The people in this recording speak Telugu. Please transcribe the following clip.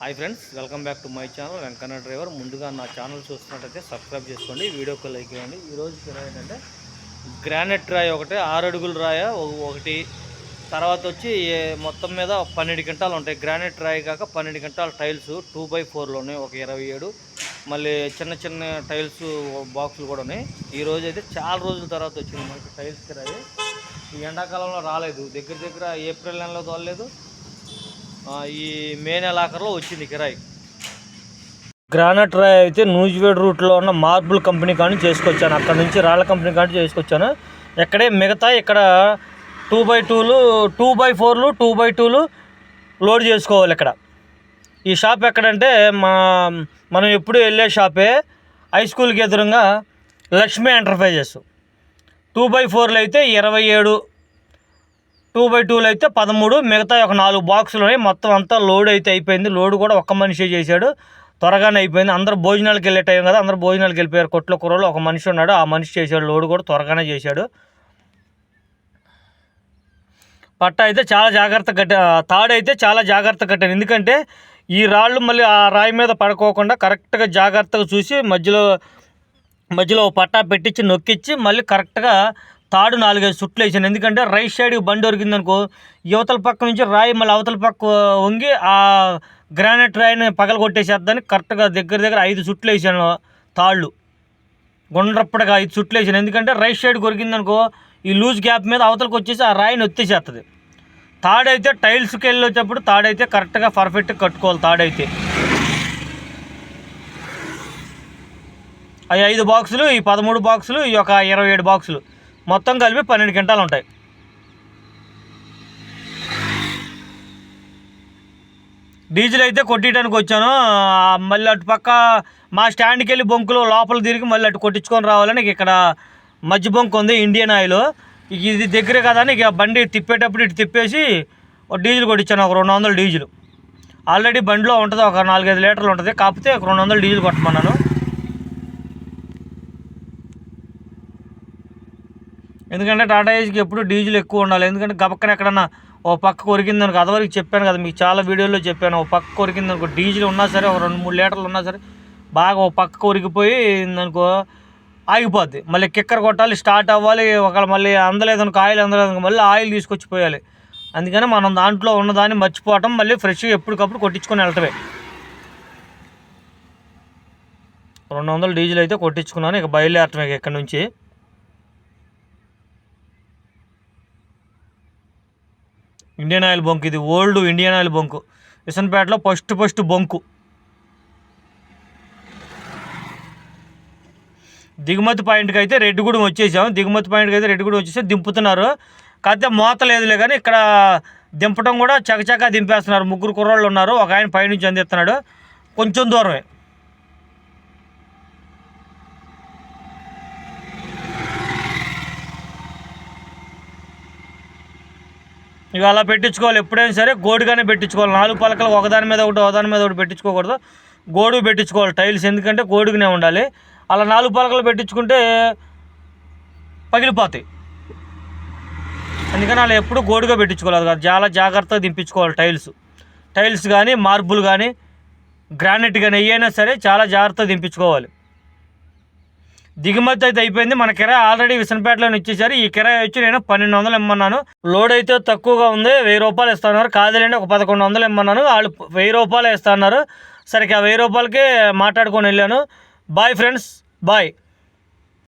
Hi friends welcome back to my channel. Venkanna driver. ముందుగా నా ఛానల్ చూస్తున్నట్టయితే సబ్స్క్రైబ్ చేసుకోండి. వీడియోకి లైక్ ఇవ్వండి. ఈరోజు ఏంటంటే గ్రానైట్ రాయి ఒకటి ఆరు అడుగుల రాయ ఒకటి. తర్వాత వచ్చి మొత్తం మీద పన్నెండు గంటలు ఉంటాయి. గ్రానైట్ రాయి కాక పన్నెండు గంటల టైల్స్ టూ బై ఫోర్లో ఉన్నాయి ఒక ఇరవై ఏడు. మళ్ళీ చిన్న చిన్న టైల్స్ బాక్సులు కూడా ఉన్నాయి. ఈ అయితే చాలా రోజుల తర్వాత వచ్చింది మనకి టైల్స్ కిరాయి ఈ ఎండాకాలంలో రాలేదు. దగ్గర దగ్గర ఏప్రిల్ నెలలో తోలలేదు. ఈ మే నెలాఖరులో వచ్చింది కిరాయి. గ్రానైట్ రాయ్ అయితే నూజివేడ్ రూట్లో ఉన్న మార్బుల్ కంపెనీ కానీ చేసుకొచ్చాను. అక్కడ నుంచి రాళ్ళ కంపెనీ కానీ చేసుకొచ్చాను. ఎక్కడే మిగతా ఇక్కడ టూ బై టూలు టూ బై ఫోర్లు టూ బై టూలు లోడ్ చేసుకోవాలి ఇక్కడ. ఈ షాప్ ఎక్కడంటే మా మనం ఎప్పుడు వెళ్ళే షాపే హై స్కూల్కి ఎదురుగా లక్ష్మీ ఎంటర్ప్రైజెస్. టూ బై ఫోర్లు అయితే ఇరవై ఏడు టూ బై టూలు అయితే పదమూడు మిగతా ఒక నాలుగు బాక్సులు ఉన్నాయి. మొత్తం అంతా లోడ్ అయితే అయిపోయింది. లోడ్ కూడా ఒక్క మనిషి చేశాడు. త్వరగానే అయిపోయింది. అందరూ భోజనాలకు వెళ్ళే టైం కదా. అందరూ భోజనాలకు వెళ్ళిపోయారు. కొట్ల కూరలో ఒక మనిషి ఉన్నాడు. ఆ మనిషి చేశాడు లోడ్ కూడా త్వరగానే చేశాడు. పట్ట అయితే చాలా జాగ్రత్త కట్ట తాడు అయితే చాలా జాగ్రత్త కట్టాను ఎందుకంటే ఈ రాళ్ళు మళ్ళీ ఆ రాయి మీద పడుకోకుండా కరెక్ట్గా జాగ్రత్తగా చూసి మధ్యలో మధ్యలో పట్టా పెట్టించి నొక్కిచ్చి మళ్ళీ కరెక్ట్గా తాడు నాలుగైదు సుట్లు వేసాను. ఎందుకంటే రైట్ సైడ్ బండి దొరికిందనుకో యువతల పక్క నుంచి రాయి మళ్ళీ అవతల పక్క వంగి ఆ గ్రానైట్ రాయిని పగల కొట్టేసేద్దని కరెక్ట్గా దగ్గర దగ్గర ఐదు సుట్లు వేసాను తాళ్ళు. గుండ్రప్పటిగా ఐదు సుట్లు వేసాను. ఎందుకంటే రైట్ సైడ్ కొరికిందనుకో ఈ లూజ్ గ్యాప్ మీద అవతలకు వచ్చేసి ఆ రాయిని ఒత్తేసేస్తుంది తాడైతే టైల్స్కి వెళ్ళి వచ్చేప్పుడు తాడైతే కరెక్ట్గా పర్ఫెక్ట్గా కట్టుకోవాలి తాడైతే. అవి ఐదు బాక్సులు ఈ పదమూడు బాక్సులు ఈ యొక్క ఇరవై ఏడు బాక్సులు. మొత్తం కలిపి పన్నెండు గంటలు ఉంటాయి. డీజిల్ అయితే కొట్టడానికి వచ్చాను. మళ్ళీ అటు పక్క మా స్టాండ్కి వెళ్ళి బొంకులో లోపల తిరిగి మళ్ళీ అటు కొట్టించుకొని రావాలని ఇక్కడ మధ్య బొంకు ఉంది ఇండియన్ ఆయిల్. ఇది దగ్గరే కదా అని ఇక బండి తిప్పేటప్పుడు ఇటు తిప్పేసి ఒక డీజిల్ కొట్టించాను ఒక రెండు వందలు డీజిల్. ఆల్రెడీ బండిలో ఉంటుంది ఒక నాలుగైదు లీటర్లు ఉంటుంది. కాకపోతే ఒక రెండు వందలు డీజిల్ కొట్టమన్నాను. ఎందుకంటే టాటా ఏజ్కి ఎప్పుడు డీజిల్ ఎక్కువ ఉండాలి. ఎందుకంటే గబక్కన ఎక్కడన్నా ఓ పక్క కొరికింది అనుకో అదవరకు చెప్పాను కదా మీకు చాలా వీడియోలో చెప్పాను. ఓ పక్క కొరికింది అనుకో డీజిల్ ఉన్నా సరే ఒక రెండు మూడు లీటర్లు ఉన్నా సరే బాగా ఓ పక్క కొరికిపోయి అనుకో ఆగిపోద్ది. మళ్ళీ కిక్కర్ కొట్టాలి స్టార్ట్ అవ్వాలి ఒకవేళ మళ్ళీ అందలేదనుకో ఆయిల్ అందలేదనుకో మళ్ళీ ఆయిల్ తీసుకొచ్చి పోయాలి అందుకని మనం దాంట్లో ఉన్నదాన్ని మర్చిపోవటం మళ్ళీ ఫ్రెష్గా ఎప్పటికప్పుడు కొట్టించుకొని వెళ్ళటమే. రెండు వందలు డీజిల్ అయితే కొట్టించుకున్నాను ఇక బయలుదేరటమే ఇక్కడ నుంచి. ఇండియన్ ఆయిల్ బొంకు ఇది ఓల్డ్ ఇండియన్ ఆయిల్ బొంకు. విసన్పేటలో ఫస్ట్ ఫస్ట్ బొంకు. దిగుమతి పాయింట్కి అయితే రెడ్డిగూడెం వచ్చేసాం. దిగుమతి పాయింట్కి అయితే రెడ్డిగూడెం వచ్చేసి. దింపుతున్నారు. కాకపోతే మోత లేదులే కానీ ఇక్కడ దింపడం కూడా చకచకా దింపేస్తున్నారు. ముగ్గురు కుర్రోళ్ళు ఉన్నారు. ఒక ఆయన పైనుంచి అందిస్తున్నాడు. కొంచెం దూరమే. ఇక అలా పెట్టించుకోవాలి. ఎప్పుడైనా సరే గోడుగానే పెట్టించుకోవాలి. నాలుగు పలకలు ఒకదాని మీద ఒకటి ఒకదాని మీద ఒకటి పెట్టించుకోకూడదు. గోడు పెట్టించుకోవాలి టైల్స్ ఎందుకంటే గోడుగానే ఉండాలి. అలా నాలుగు పలకలు పెట్టించుకుంటే పగిలిపోతాయి. అందుకని అలా ఎప్పుడు గోడుగా పెట్టించుకోవాలి. కదా చాలా జాగ్రత్తగా దింపించుకోవాలి టైల్స్. టైల్స్ కానీ మార్బుల్ కానీ గ్రానైట్ కానీ ఏవైనా సరే చాలా జాగ్రత్తగా దింపించుకోవాలి. దిగుమతి అయితే అయిపోయింది. మన కిరాయి ఆల్రెడీ విసనపేటలో ఇచ్చేసారు ఈ కిరాయి వచ్చి నేను పన్నెండు వందలు ఇమ్మన్నాను. లోడ్ అయితే తక్కువగా ఉంది. వెయ్యి రూపాయలు ఇస్తున్నారు. కాదులేండి ఒక పదకొండు వందలు ఇమ్మన్నాను. వాళ్ళు వెయ్యి రూపాయలు ఇస్తున్నారు. సరే ఆ వెయ్యి రూపాయలకే మాట్లాడుకొని వెళ్ళాను. Bye friends bye